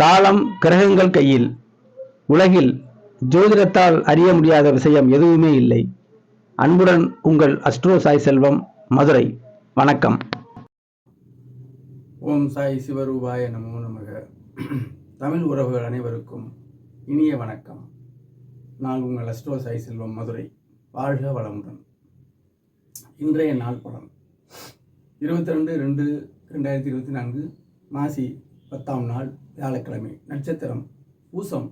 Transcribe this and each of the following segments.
காலம் கிரகங்கள் கையில் உலகில் ஜோதிடத்தால் அறிய முடியாத விஷயம் எதுவுமே இல்லை. அன்புடன் உங்கள் அஸ்ட்ரோ சாய் செல்வம் மதுரை. வணக்கம். ஓம் சாய் சிவரூபாய நமோ நமக. தமிழ் உறவுகள் அனைவருக்கும் இனிய வணக்கம். நான் உங்கள் அஸ்ட்ரோ சாய் செல்வம் மதுரை. வாழ்க வளமுடன். இன்றைய நாள் படம் இருபத்தி ரெண்டு ரெண்டு ரெண்டாயிரத்தி இருபத்தி நான்கு மாசி பத்தாம் நாள் வியாழக்கிழமை நட்சத்திரம் பூசம்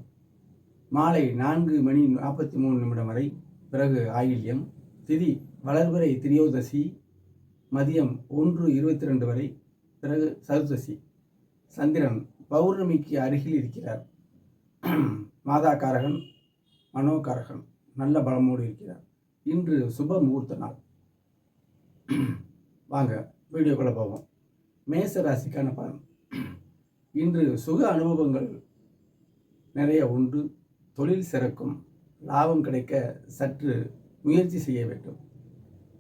மாலை நான்கு மணி நாற்பத்தி மூணு நிமிடம் வரை பிறகு ஆயில்யம் திதி வளர்வரை திரியோதசி மதியம் ஒன்று இருபத்தி ரெண்டு வரை பிறகு சதுர்தசி. சந்திரன் பௌர்ணமிக்கு அருகில் இருக்கிறார். மாதாகாரகன் மனோகாரகன் நல்ல பலமோடு இருக்கிறார். இன்று சுப முகூர்த்த நாள். வாங்க வீடியோக்குள்ளே போவோம். மேச ராசிக்கான பலன். இன்று சுக அனுபவங்கள் நிறைய உண்டு. தொழில் சிறக்கும் லாபம் கிடைக்க சற்று முயற்சி செய்ய வேண்டும்.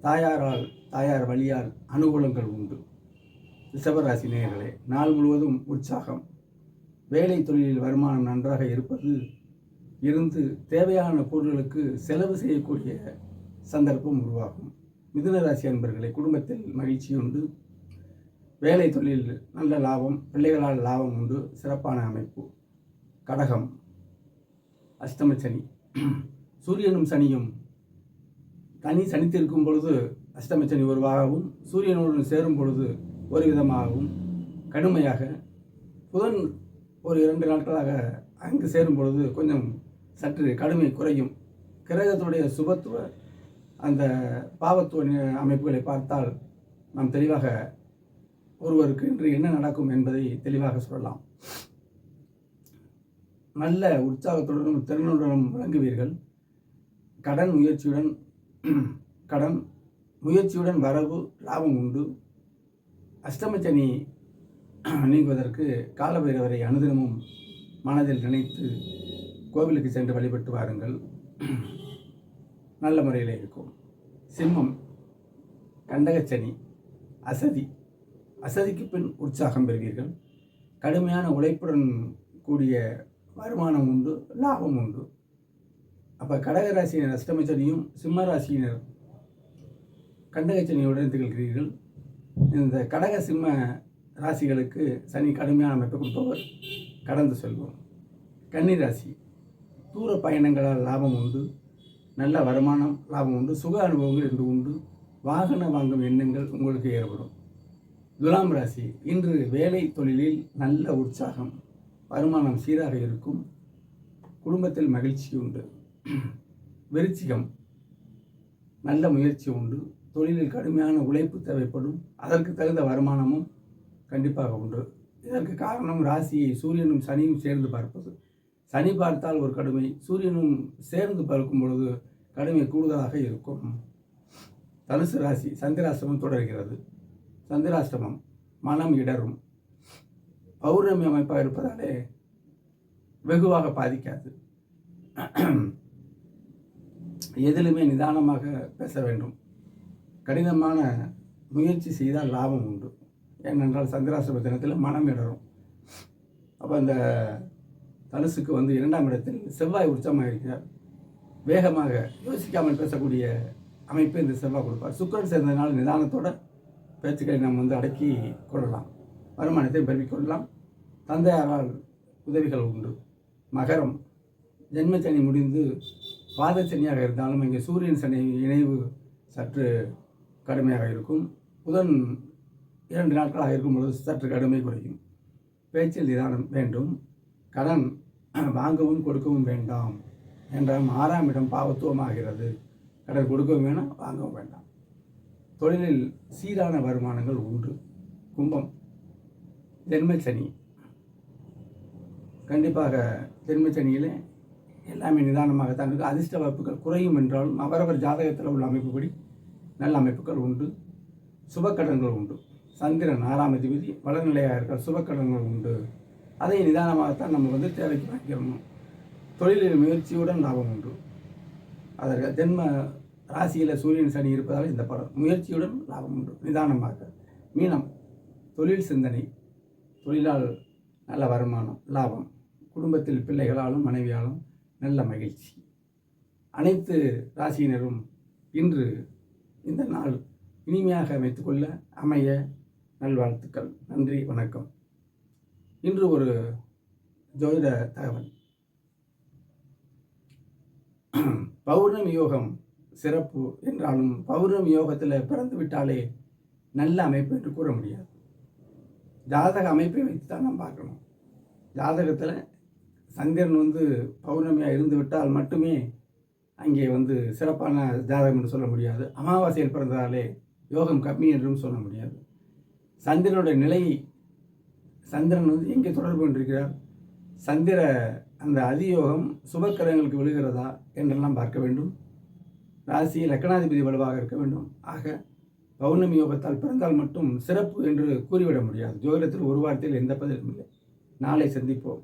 தாயாரால் தாயார் வழியால் அனுகூலங்கள் உண்டு. ரிஷபராசி நேயர்களே நாள் முழுவதும் உற்சாகம். வேலை தொழிலில் வருமானம் நன்றாக இருப்பது இருந்து தேவையான பொருட்களுக்கு செலவு செய்யக்கூடிய சந்தர்ப்பம் உருவாகும். மிதுன ராசி அன்பர்களை குடும்பத்தில் மகிழ்ச்சி உண்டு. வேலை தொழில் நல்ல லாபம் பிள்ளைகளால் லாபம் உண்டு சிறப்பான அமைப்பு. கடகம். அஷ்டம சனி. சூரியனும் சனியும் தனி சனித்திருக்கும் பொழுது அஷ்டம சனி ஒருவாகவும் சூரியனுடன் சேரும் பொழுது ஒரு விதமாகவும் கடுமையாக. புதன் ஒரு இரண்டு நாட்களாக அங்கு சேரும் பொழுது கொஞ்சம் சற்று கடுமை குறையும். கிரகத்துடைய சுபத்துவ அந்த பாவத்துவ அமைப்புகளை பார்த்தால் நாம் தெளிவாக ஒருவருக்கு இன்று என்ன நடக்கும் என்பதை தெளிவாக சொல்லலாம். நல்ல உற்சாகத்துடனும் திறனுடனும் விளங்குவீர்கள். கடன் முயற்சியுடன் கடன் முயற்சியுடன் வரவு லாபம் உண்டு. அஷ்டமச்சனி நீங்குவதற்கு காலபைரவரை அனுதினமும் மனதில் நினைத்து கோவிலுக்கு சென்று வழிபட்டு வாருங்கள். நல்ல முறையில் இருக்கும். சிம்மம் கண்டகச்சனி அசதி வசதிக்கு பின் உற்சாகம் பெறுவீர்கள். கடுமையான உழைப்புடன் கூடிய வருமானம் உண்டு லாபம் உண்டு. அப்போ கடகராசியினர் அஷ்டமச்சனியும் சிம்ம ராசியினர் கண்டகச்சனியுடன் திகழ்கிறீர்கள் இந்த கடக சிம்ம ராசிகளுக்கு சனி கடுமையான அமைப்பு கொடுப்பவர் கடந்து செல்வோம். கன்னிராசி தூர பயணங்களால் லாபம் உண்டு நல்ல வருமானம் லாபம் உண்டு சுக அனுபவங்கள் என்று உண்டு. வாகனம் வாங்கும் எண்ணங்கள் உங்களுக்கு ஏற்படும். துலாம் ராசி இன்று வேலை தொழிலில் நல்ல உற்சாகம் வருமானம் சீராக இருக்கும் குடும்பத்தில் மகிழ்ச்சி உண்டு விருச்சிகம் நல்ல முயற்சி உண்டு தொழிலில் கடுமையான உழைப்பு தேவைப்படும் அதற்கு தகுந்த வருமானமும் கண்டிப்பாக உண்டு. இதற்கு காரணம் ராசியை சூரியனும் சனியும் சேர்ந்து பார்ப்பது. சனி பார்த்தால் ஒரு கடுமை சூரியனும் சேர்ந்து பார்க்கும் பொழுது கடுமை கூடுதலாக இருக்கும். தனுசு ராசி சந்திராசிரமம் தொடர்கிறது. சந்திராஷ்டமம் மனம் இடரும். பௌர்ணமி அமைப்பாக இருப்பதாலே வெகுவாக பாதிக்காது. எதிலுமே நிதானமாக பேச வேண்டும். கடினமான முயற்சி செய்தால் லாபம் உண்டு. ஏனென்றால் சந்திராசிரம தினத்தில் மனம் இடரும். அப்போ அந்த தனுசுக்கு வந்து இரண்டாம் இடத்தில் செவ்வாய் உச்சமாக இருக்கிறார் வேகமாக யோசிக்காமல் பேசக்கூடிய அமைப்பை இந்த செவ்வாய் கொடுப்பார். சுக்கிரன் சேர்ந்ததுனால நிதானத்தோட பேச்சுக்களை நாம் வந்து அடக்கி கொள்ளலாம். வருமானத்தை பெருக்கிக் கொள்ளலாம். தந்தையாரால் உதவிகள் உண்டு. மகரம். ஜென்மச்சனி முடிந்து பாதச்சனியாக இருந்தாலும் இங்கே சூரியன் சனி இணைவு சற்று கடுமையாக இருக்கும். புதன் இரண்டு நாட்களாக இருக்கும் பொழுது சற்று கடுமை குறையும். பேச்சில் நிதானம் வேண்டும். கடன் வாங்கவும் கொடுக்கவும் வேண்டாம். என்றால் ஆறாம் இடம் பாவத்துவமாகிறது. கடன் கொடுக்கவும் வேணாம் வாங்கவும் வேண்டாம். தொழிலில் சீரான வருமானங்கள் உண்டு கும்பம் ஜென்மச்சனி கண்டிப்பாக ஜென்மச்சனியிலே எல்லாமே நிதானமாகத்தான் இருக்குது அதிர்ஷ்ட வாய்ப்புகள் குறையும் என்றாலும் அவரவர் ஜாதகத்தில் உள்ள அமைப்புப்படி நல்ல அமைப்புகள் உண்டு. சுபக்கடன்கள் உண்டு. சந்திரன் ஆறாம் அதிபதி வளர்நிலையாக இருக்கிற சுபக்கடன்கள் உண்டு. அதை நிதானமாகத்தான் நம்ம வந்து தேவைக்கு வாங்கிக்கணும். தொழிலில் முயற்சியுடன் லாபம் உண்டு. அதற்கு ஜென்ம ராசியில் சூரியன் சனி இருப்பதால் இந்த படம் முயற்சியுடன் லாபம் உண்டு. நிதானமாக. மீனம் தொழில் சிந்தனை தொழிலால் நல்ல வருமானம் லாபம். குடும்பத்தில் பிள்ளைகளாலும் மனைவியாலும் நல்ல மகிழ்ச்சி. அனைத்து ராசியினரும் இன்று இந்த நாள் இனிமையாக அமைத்துக்கொள்ள அமைய நல்வாழ்த்துக்கள். நன்றி வணக்கம். இன்று ஒரு ஜோதிட தகவல். பௌர்ணமி யோகம் சிறப்பு என்றாலும் பௌர்ணமி யோகத்தில் பிறந்து விட்டாலே நல்ல அமைப்பு என்று கூற முடியாது. ஜாதக அமைப்பை வைத்து தான் நாம் பார்க்கணும். ஜாதகத்தில் சந்திரன் வந்து பௌர்ணமியாக இருந்து விட்டால் மட்டுமே அங்கே வந்து சிறப்பான ஜாதகம் என்று சொல்ல முடியாது. அமாவாசையில் பிறந்ததாலே யோகம் கம்மி என்றும் சொல்ல முடியாது. சந்திரனுடைய நிலை சந்திரன் வந்து எங்கே தொடர்பு கொண்டிருக்கிறார்? சந்திர அந்த அதியோகம் சுபக்கிரகங்களுக்கு விழுகிறதா என்றெல்லாம் பார்க்க வேண்டும். ராசி லக்கணாதிபதி வலுவாக இருக்க வேண்டும். ஆக பௌர்ணமி யோகத்தால் பிறந்தால் மட்டும் சிறப்பு என்று கூறிவிட முடியாது. ஜோதிடத்தில் ஒரு வார்த்தையில் எந்த பதிலும் இல்லை. நாளை சந்திப்போம்.